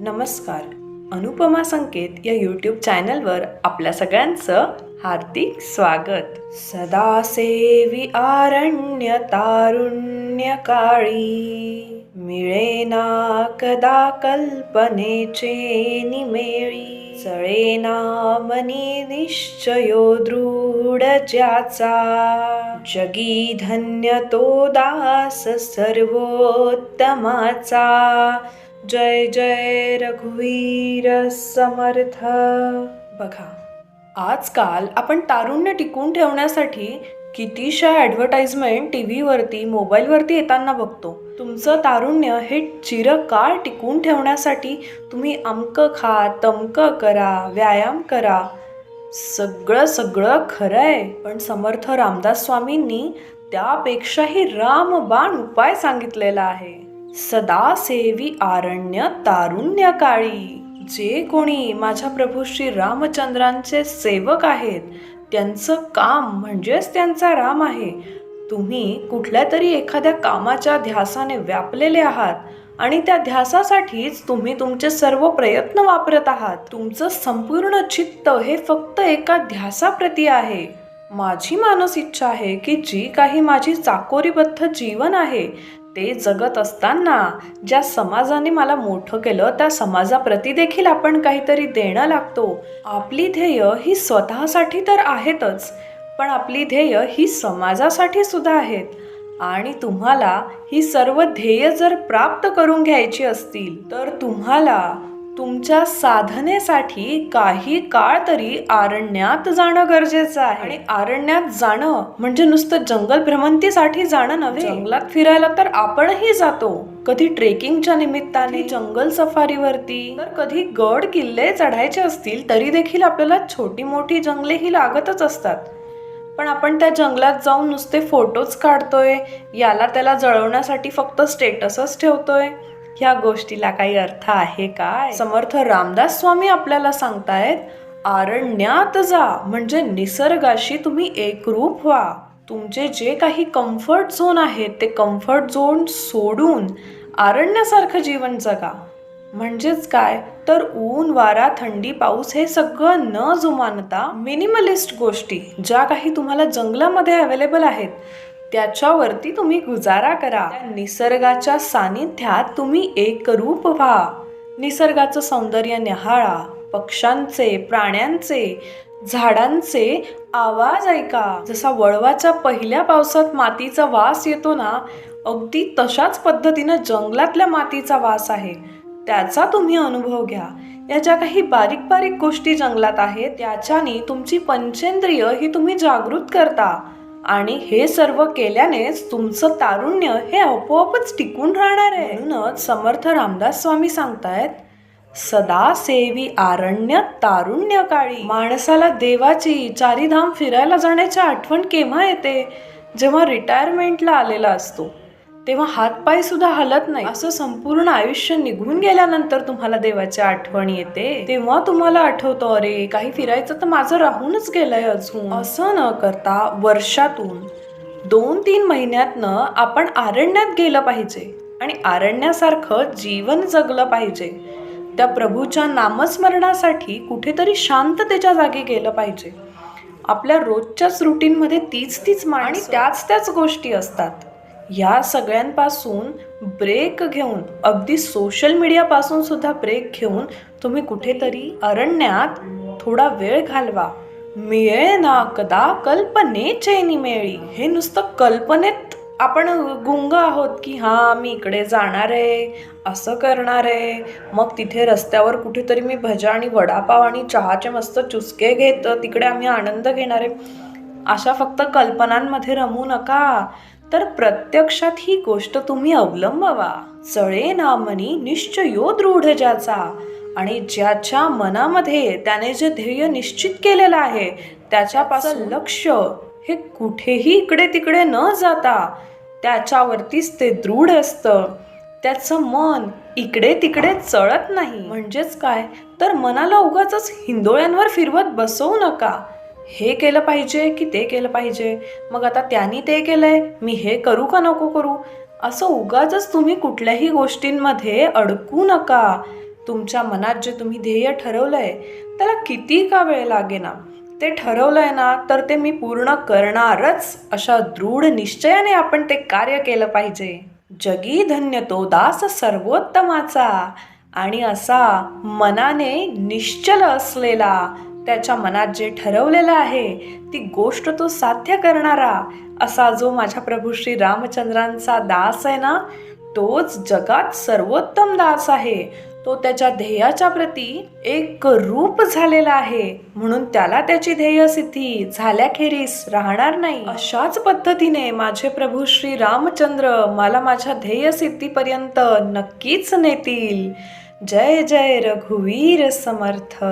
नमस्कार. अनुपमा संकेत या यूट्यूब चॅनलवर आपल्या सगळ्यांचं हार्दिक स्वागत. सदा सेवी आरण्य तारुण्य काळी मिळेना कदा कल्पनेचे निमेळी सळेना मनी निश्चयो दृढ ज्याचा. जगी धन्य तो दास सर्वोत्तमाचा. जय जय रघुवीर समर्थ. बघा आजकाल आपण तारुण्य टिकून ठेवण्यासाठी कितीशा ॲडव्हर्टाइजमेंट टी व्हीवरती मोबाईलवरती येताना बघतो. तुमचं तारुण्य हे चिरकाळ टिकून ठेवण्यासाठी तुम्ही अमकं खा तमकं करा व्यायाम करा. सगळं सगळं खरं आहे पण समर्थ रामदास स्वामींनी त्यापेक्षाही रामबाण उपाय सांगितलेला आहे. सदा सेवी आरण्य तारुण्यकाळी. जे कोणी माझ्या प्रभू श्री रामचंद्रांचे सेवक आहेत त्यांचं काम म्हणजेच त्यांचा राम आहे. तुम्ही कुठल्या तरी एखाद्या कामाच्या ध्यासाने व्यापलेले आहात आणि त्या ध्यासासाठीच तुम्ही तुमचे सर्व प्रयत्न वापरत आहात. तुमचं संपूर्ण चित्त हे फक्त एका ध्यासाप्रती आहे. माझी मानस इच्छा आहे की जी काही माझी चाकोरीबद्ध जीवन आहे ते जगत असताना ज्या समाजाने मला मोठं केलं त्या समाजाप्रती देखील आपण काहीतरी देणं लागतो. आपली ध्येय ही स्वतःसाठी तर आहेतच पण आपली ध्येय ही समाजासाठी सुद्धा आहेत. आणि तुम्हाला ही सर्व ध्येय जर प्राप्त करून घ्यायची असतील तर तुम्हाला तुमच्या साधनेसाठी काही काळ तरी आरण्यात जाणं गरजेचं आहे. आणि आरण्यात जाणं म्हणजे नुसतं जंगल भ्रमंतीसाठी जाणं नव्हे. जंगलात फिरायला तर आपणही जातो. कधी ट्रेकिंगच्या निमित्ताने. जंगल सफारीवरती. तर कधी गड किल्ले चढायचे असतील तरी देखील आपल्याला छोटी मोठी जंगले ही लागतच असतात. पण आपण त्या जंगलात जाऊन नुसते फोटोज काढतोय. याला त्याला जळवण्यासाठी फक्त स्टेटसच ठेवतोय. ह्या गोष्टीला काही अर्थ आहे काय? समर्थ रामदास स्वामी आपल्याला सांगतायत आरण्यात जा म्हणजे निसर्गाशी तुम्ही एकरूप व्हा. तुमचे जे काही कम्फर्ट झोन आहेत ते कम्फर्ट झोन सोडून आरण्यासारखं जीवन जगा. म्हणजेच काय? तर ऊन वारा थंडी पाऊस हे सगळं न जुमानता मिनिमलिस्ट गोष्टी ज्या काही तुम्हाला जंगलामध्ये अवेलेबल आहेत. त्याच्यावरती तुम्ही गुजारा करा. निसर्गाच्या सानिध्यात तुम्ही एकरूप व्हा. निसर्गाचं सौंदर्य निहाळा. पक्ष्यांचे प्राण्यांचे झाडांचे आवाज ऐका. जसा वळवाच्या पहिल्या पावसात मातीचा वास येतो ना अगदी तशाच पद्धतीनं जंगलातल्या मातीचा वास आहे. त्याचा तुम्ही अनुभव घ्या. या ज्या काही बारीक बारीक गोष्टी जंगलात आहेत त्याच्याने तुमची पंचेंद्रिय ही तुम्ही जागृत करता. आणि हे सर्व केल्यानेच तुमचं तारुण्य हे आपोआपच टिकून राहणार आहे. म्हणूनच समर्थ रामदास स्वामी सांगतायत सदा सेवी आरण्य तारुण्य काळी. माणसाला देवाची चारीधाम फिरायला जाण्याची आठवण केव्हा येते? जेव्हा रिटायरमेंटला आलेला असतो. तेव्हा हातपाय सुद्धा हलत नाही. असं संपूर्ण आयुष्य निघून गेल्यानंतर तुम्हाला देवाची आठवण येते. तेव्हा तुम्हाला आठवतं अरे काही फिरायचं तर माझं राहूनच गेलंय अजून. असं न करता वर्षातून दोन तीन महिन्यातनं आपण आरण्यात गेलं पाहिजे आणि आरण्यासारखं जीवन जगलं पाहिजे. त्या प्रभूच्या नामस्मरणासाठी कुठेतरी शांततेच्या जागी गेलं पाहिजे. आपल्या रोजच्याच रुटीनमध्ये तीच तीच मा आणि त्याच त्याच गोष्टी असतात. या सगळ्यांपासून ब्रेक घेऊन अगदी सोशल मीडियापासून सुद्धा ब्रेक घेऊन तुम्ही कुठेतरी अरण्यात थोडा वेळ घालवा. मिळे ना कदा कल्पने चैनी मेळी हे नुसतं कल्पनेत आपण गुंग आहोत की हां मी इकडे जाणार आहे असं करणार आहे. मग तिथे रस्त्यावर कुठेतरी मी भजा आणि वडापाव आणि चहाचे मस्त चुसके घेत तिकडे आम्ही आनंद घेणार आहे. अशा फक्त कल्पनांमध्ये रमू नका. तर प्रत्यक्षात ही गोष्ट तुम्ही अवलंबवा. चळे नामनी निश्चयो दृढ ज्याचा. आणि ज्याच्या मनामध्ये त्याने जे ध्येय निश्चित केलेलं आहे त्याच्यापासून लक्ष हे कुठेही इकडे तिकडे न जाता त्याच्यावरतीच ते दृढ असतं. त्याचं मन इकडे तिकडे चळत नाही. म्हणजेच काय? तर मनाला उगाच हिंदोळ्यांवर फिरवत बसवू नका. हे केलं पाहिजे की ते केलं पाहिजे? मग आता त्यांनी ते केलंय मी हे करू का नको करू? असं उगाच तुम्ही कुठल्याही गोष्टींमध्ये अडकू नका. तुमच्या मनात जे तुम्ही ध्येय ठरवलंय त्याला किती का वेळ लागेना? ते ठरवलंय ना तर ते मी पूर्ण करणारच. अशा दृढ निश्चयाने आपण ते कार्य केलं पाहिजे. जगी धन्य तो दास सर्वोत्तमाचा. आणि असा मनाने निश्चल असलेला त्याच्या मनात जे ठरवलेलं आहे ती गोष्ट तो साध्य करणारा. असा जो माझ्या प्रभू श्री रामचंद्रांचा दास आहे ना तोच जगात सर्वोत्तम दास आहे. तो त्याच्या ध्येयाच्या प्रती एक रूप झालेला आहे. म्हणून त्याला त्याची ध्येयसिद्धी झाल्याखेरीस राहणार नाही. अशाच पद्धतीने माझे प्रभू श्री रामचंद्र मला माझ्या ध्येयसिद्धीपर्यंत नक्कीच नेतील. जय जय रघुवीर समर्थ.